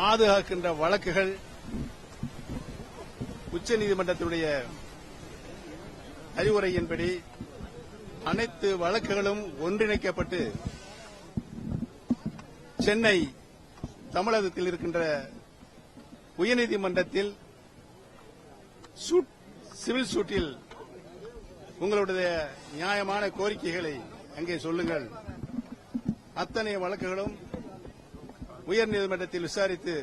பாதுகாக்கின்ற வழக்குகள் உச்சநீதிமன்றத்தினுடைய அறிவுரையின்படி அனைத்து வழக்குகளும் ஒன்றிணைக்கப்பட்டு சென்னை தமிழகத்தில் இருக்கின்ற உயர்நீதிமன்றத்தில் சிவில் சூட்டில் உங்களுடைய நியாயமான கோரிக்கைகளை அங்கே சொல்லுங்கள். அத்தனை வழக்குகளும் உயர்நீதிமன்றத்தில் விசாரித்து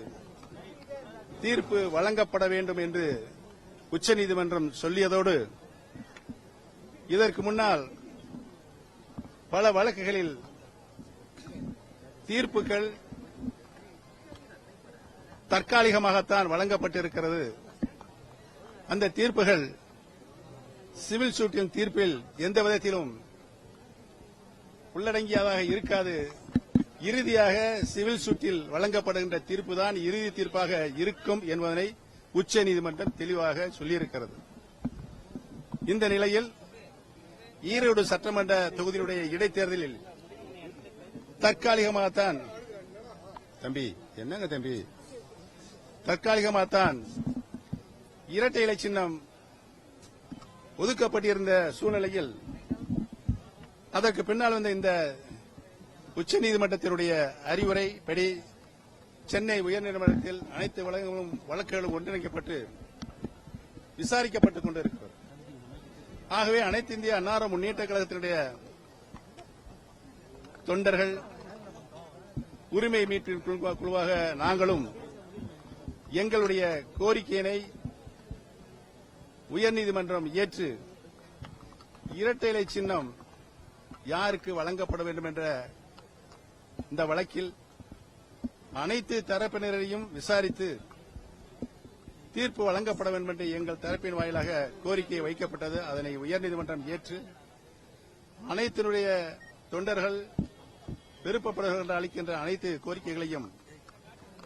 தீர்ப்பு வழங்கப்பட வேண்டும் என்று உச்சநீதிமன்றம் சொல்லியதோடு இதற்கு முன்னால் பல வழக்குகளில் தீர்ப்புகள் தற்காலிகமாகத்தான் வழங்கப்பட்டிருக்கிறது. அந்த தீர்ப்புகள் சிவில் சூட்டின் தீர்ப்பில் எந்த விதத்திலும் உள்ளடங்கியதாக இருக்காது. இறுதியாக சிவில் சூட்டில் வழங்கப்படுகின்ற தீர்ப்பு தான் இறுதி தீர்ப்பாக இருக்கும் என்பதனை உச்சநீதிமன்றம் தெளிவாக சொல்லியிருக்கிறது. இந்த நிலையில் ஈரோடு சட்டமன்ற தொகுதியினுடைய இடைத்தேர்தலில் தற்காலிகமாகத்தான் தம்பி என்னங்க தம்பி? தற்காலிகமாகத்தான் இரட்டை இலை சின்னம் ஒதுக்கப்பட்டிருந்த சூழ்நிலையில் அதற்கு பின்னால் வந்த இந்த உச்சநீதிமன்றத்தினுடைய அறிவுரைப்படி சென்னை உயர்நீதிமன்றத்தில் அனைத்து வழக்குகளும் வழக்குகளும் ஒன்றிணைக்கப்பட்டு விசாரிக்கப்பட்டுக் கொண்டிருக்கிறது ஆகவே அனைத்து இந்திய அன்னார முன்னேற்ற கழகத்தினுடைய தொண்டர்கள் உரிமை மீட்பின் குழுவாக நாங்களும் எங்களுடைய கோரிக்கையினை உயர்நீதிமன்றம் ஏற்று இரட்டை இலை சின்னம் யாருக்கு வழங்கப்பட வேண்டும் என்ற இந்த வழக்கில் அனைத்து தரப்பினரையும் விசாரித்து தீர்ப்பு வழங்கப்பட வேண்டும் என்று எங்கள் தரப்பின் வாயிலாக கோரிக்கை வைக்கப்பட்டது. அதனை உயர்நீதிமன்றம் ஏற்று அனைத்தினுடைய தொண்டர்கள் விருப்பப்படுகின்ற என்று அளிக்கின்ற அனைத்து கோரிக்கைகளையும்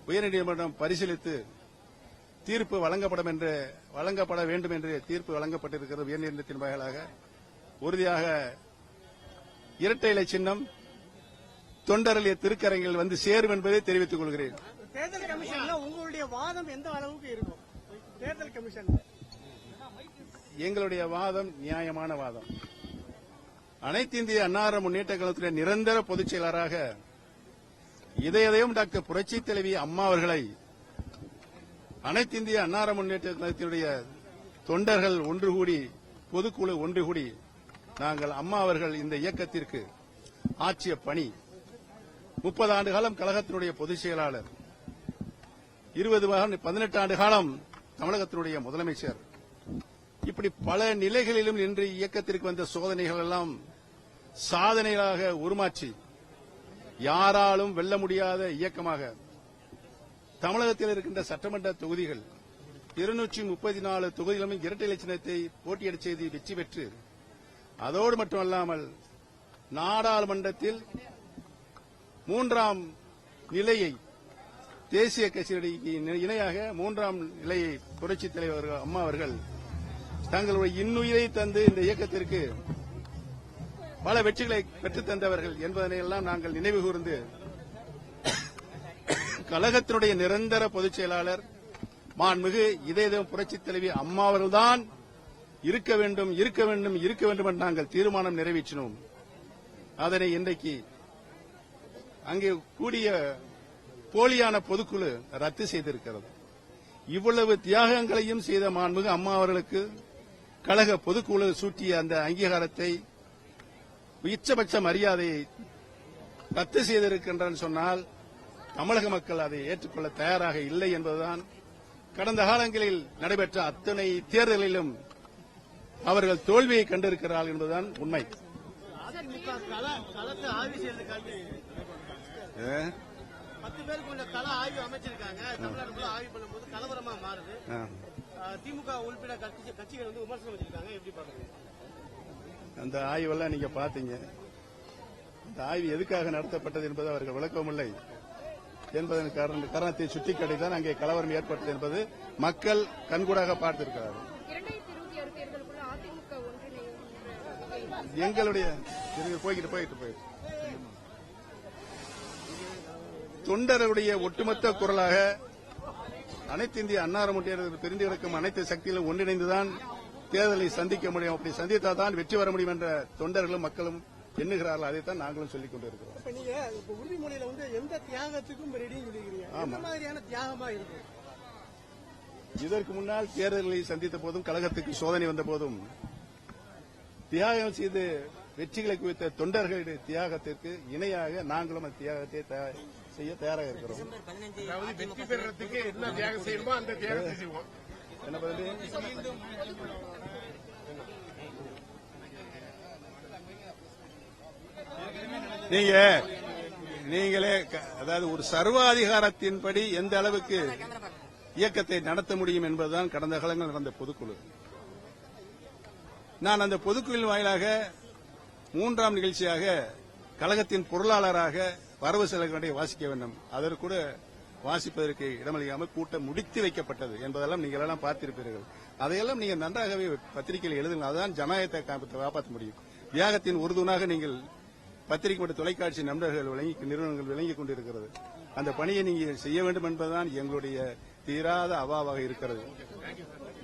உயர்நீதிமன்றம் பரிசீலித்து தீர்ப்பு வழங்கப்படும் என்று வழங்கப்பட வேண்டும் என்று தீர்ப்பு வழங்கப்பட்டிருக்கிறது உயர்நீதிமன்றத்தின் வாயிலாக. உறுதியாக இரட்டை இலை சின்னம் தொண்டரலிய திருக்கரங்கில் வந்து சேரும் என்பதை தெரிவித்துக் கொள்கிறேன். தேர்தல் கமிஷன்ல உங்களுடைய வாதம் எந்த அளவுக்கு இருக்கும்? தேர்தல் கமிஷன். எங்களுடைய வாதம் நியாயமான வாதம். அனைத்து இந்திய அன்னார முன்னேற்ற கழகத்துடைய நிரந்தர பொதுச் செயலராக இதயதயம் டாக்டர் புரட்சி தலைவி அம்மா அவர்களை அனைத்து இந்திய அன்னார முன்னேற்ற கழகத்தினுடைய தொண்டர்கள் ஒன்று கூடி பொதுக்குழு ஒன்று கூடி நாங்கள் அம்மா அவர்கள் இந்த இயக்கத்திற்கு ஆற்றிய பணி முப்பது ஆண்டு காலம் கழகத்தினுடைய பொதுச் செயலாளர். இருபது பதினெட்டு ஆண்டு காலம் தமிழகத்தினுடைய முதலமைச்சர். இப்படி பல நிலைகளிலும் இன்று இயக்கத்திற்கு வந்த சோதனைகள் எல்லாம் சாதனைகளாக உருமாற்றி யாராலும் வெல்ல முடியாத இயக்கமாக தமிழகத்தில் இருக்கின்ற சட்டமன்ற தொகுதிகள் இருநூற்றி முப்பத்தி நாலு தொகுதிகளும் இரட்டை இலட்சணத்தை போட்டியிடச் செய்து வெற்றி பெற்று அதோடு மட்டுமல்லாமல் நாடாளுமன்றத்தில் மூன்றாம் நிலையை தேசிய கட்சியிடையே இணையாக மூன்றாம் நிலையை புரட்சித் தலைவர் அம்மா அவர்கள் தங்களுடைய இன்னுயிரை தந்து இந்த இயக்கத்திற்கு பல வெற்றிகளை பெற்றுத் தந்தவர்கள் என்பதனை எல்லாம் நாங்கள் நினைவு கூர்ந்து கழகத்தினுடைய நிரந்தர பொதுச் செயலாளர் மாண்புமிகு இதயம் புரட்சித் தலைவி அம்மா அவர்கள்தான் இருக்க வேண்டும் இருக்க வேண்டும் இருக்க வேண்டும் என்று நாங்கள் தீர்மானம் நிறைவேற்றினோம். அதனை இன்றைக்கு அங்கே கூடிய போலியான பொதுக்குழு ரத்து செய்திருக்கிறது. இவ்வளவு தியாகங்களையும் செய்த மாண்புமிகு அம்மா அவர்களுக்கு கழக பொதுக்குழு சூட்டிய அந்த அங்கீகாரத்தை உச்சபட்ச மரியாதையை ரத்து செய்திருக்கின்றன சொன்னால் தமிழக மக்கள் அதை ஏற்றுக்கொள்ள தயாராக இல்லை என்பதுதான் கடந்த காலங்களில் நடைபெற்ற அத்தனை தேர்தலிலும் அவர்கள் தோல்வியை கண்டிருக்கிறார்கள் என்பதுதான் உண்மை. பத்து பேருக்கு கொண்ட கள ஆய்வு அமைச்சிருக்காங்க. தமிழ்நாடு ஆய்வு பண்ணும்போது கலவரமா மாறுது. திமுக உறுப்பினர் கட்சி கட்சிகள் வந்து விமர்சனம் வச்சிருக்காங்க. எப்படி பாக்குறீங்க அந்த ஆய்வெல்லாம் நீங்க பாத்தீங்க அந்த ஆய்வு எதுக்காக நடத்தப்பட்டது என்பது அவர்கள் விளக்கமில்லை என்பதன் காரண- காரணத்தை சுட்டிக்காட்டிதான் அங்கே கலவரம் ஏற்பட்டது என்பது மக்கள் கண்கூடாக பார்த்திருக்கிறார்கள். எங்களுடைய போய்கிட்டு போயிட்டு போயிட்டு தொண்டர்களுடைய ஒட்டுமொத்த குரலாக அனைத்து இந்திய அன்னார முட்டியர்கள் பிரிந்து கிடக்கும் அனைத்து சக்திகளும் ஒன்றிணைந்துதான் தேர்தலை சந்திக்க முடியும். அப்படி சந்தித்தால் தான் வெற்றி வர முடியும் என்ற தொண்டர்களும் மக்களும் எண்ணுகிறார்கள். அதைத்தான் நாங்களும் சொல்லிக் கொண்டிருக்கிறோம். உறுதிமொழியில வந்து எந்த தியாகத்துக்கும் தியாகமா இருக்கும் இதற்கு முன்னால் தேர்தல்களை சந்தித்த போதும் கழகத்துக்கு சோதனை வந்த போதும் தியாகம் செய்து வெற்றிகளை குவித்த தொண்டர்களுடைய தியாகத்திற்கு இணையாக நாங்களும் அந்த தியாகத்தை தயா- செய்ய தயாராக இருக்கிறோம். அதாவது வெற்றி பெறறதுக்கு என்ன தியாகம் செய்யணுமோ அந்த தியாகத்தை செய்வோம். என்ன பதில்? நீங்க நீங்களே அதாவது ஒரு சர்வாதிகாரத்தின்படி எந்த அளவுக்கு இயக்கத்தை நடத்த முடியும் என்பதுதான் கடந்த காலங்கள் நடந்த பொதுக்குழு. நான் அந்த பொதுக்குழுவின் வாயிலாக மூன்றாம் நிகழ்ச்சியாக கழகத்தின் பொருளாளராக வரவு செலவுகளை வாசிக்க வேண்டும். அதற்கு கூட வாசிப்பதற்கு இடமளிக்காமல் கூட்டம் முடித்து வைக்கப்பட்டது என்பதெல்லாம் நீங்கள் எல்லாம் பார்த்திருப்பீர்கள். அதையெல்லாம் நீங்கள் நன்றாகவே பத்திரிகையில் எழுதுங்கள். அதுதான் ஜனநாயகத்தை காப்பாற்ற முடியும். தியாகத்தின் உறுதுணாக நீங்கள் பத்திரிகை மற்றும் தொலைக்காட்சி நண்பர்கள் விளங்கி நிறுவனங்கள் விளங்கிக் கொண்டிருக்கிறது. அந்த பணியை நீங்கள் செய்ய வேண்டும் என்பதுதான் எங்களுடைய தீராத அவாவாக இருக்கிறது.